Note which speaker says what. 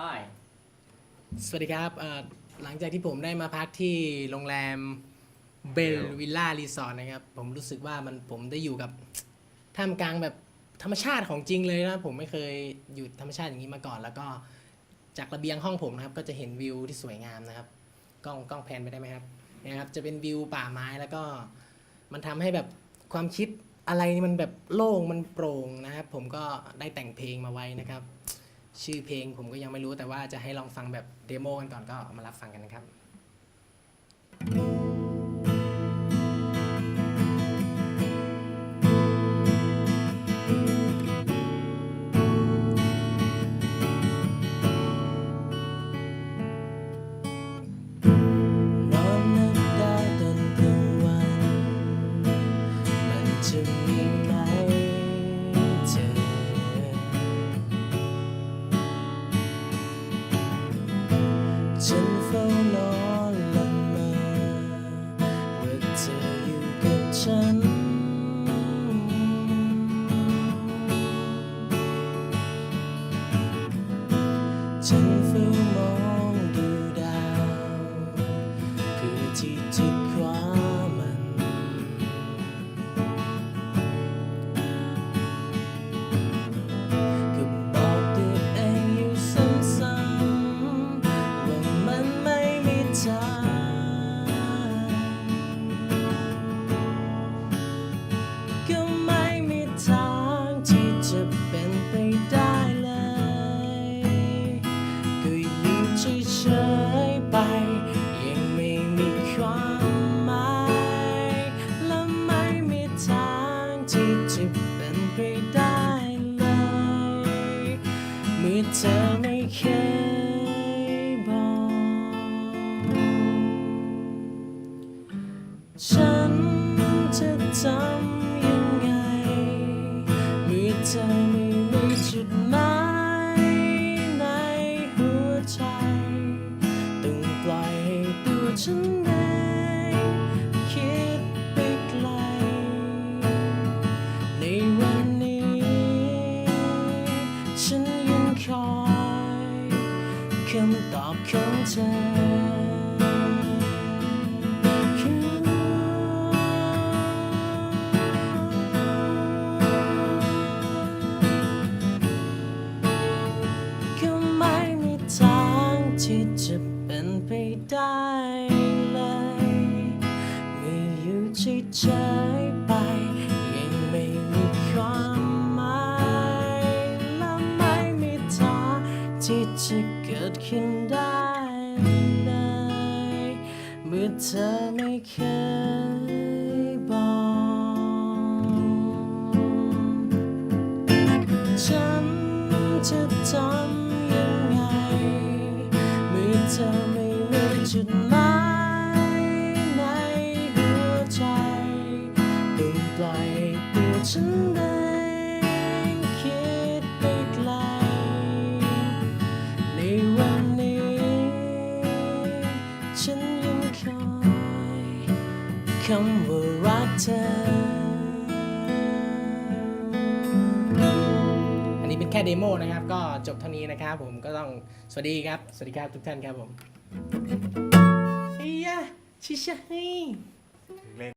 Speaker 1: ใช่
Speaker 2: สวัสดีครับเอ่อหลังจากที่ผมได้มาพักที่โรงแรมเบลวิลล่ารีสอร์ทนะครับ ผมรู้สึกว่ามันผมได้อยู่กับท่ามกลางแบบธรรมชาติของจริงเลยนะ ผมไม่เคยอยู่ธรรมชาติอย่างนี้มาก่อน แล้วก็จากระเบียงห้องผมนะครับ ก็จะเห็นวิวที่สวยงามนะครับ กล้องกล้องแพนไปได้ไหมครับเนะครับ จะเป็นวิวป่าไม้แล้วก็มันทำให้แบบความคิดอะไรนี่มันแบบโล่งมันโปร่งนะครับ ผมก็ได้แต่งเพลงมาไว้นะครับ ชื่อเพลงผมก็ยังไม่รู้แต่ว่าจะให้ลองฟังแบบเดโมกันก่อนก็มารับฟังกันนะครับ ฉันเฝ้านอนละเมอว่าเธออยู่กับฉัน ฉันเฝ้ามองดูดาว เพื่อที่จะคว้ เมื่อเธอไม่เคยบอก ฉันจะทำยังไงเมื่อเธอไม่มีจุดหมายในหัวใจ ต้องปล่อยให้ตัวฉันำตอบของเธอก็ไม่มีทางที่จะเป็นไปได้เลยเมื่ออยู่เฉยๆไป ที่จะเกิดขึ้นได้เลยเมื่อเธอไม่เคยบอกฉันจะทำยังไงเมื่อเธอไม่มีจุดหมายในหัวใจต้องปล่อยตัวฉัน คำว่ารักเธอ อันนี้เป็นแค่เดโมนะครับ ก็จบเท่านี้นะครับผมก็ต้องสวัสดีครับ สวัสดีครับทุกท่านครับผมเฮียชิชะเฮ้ย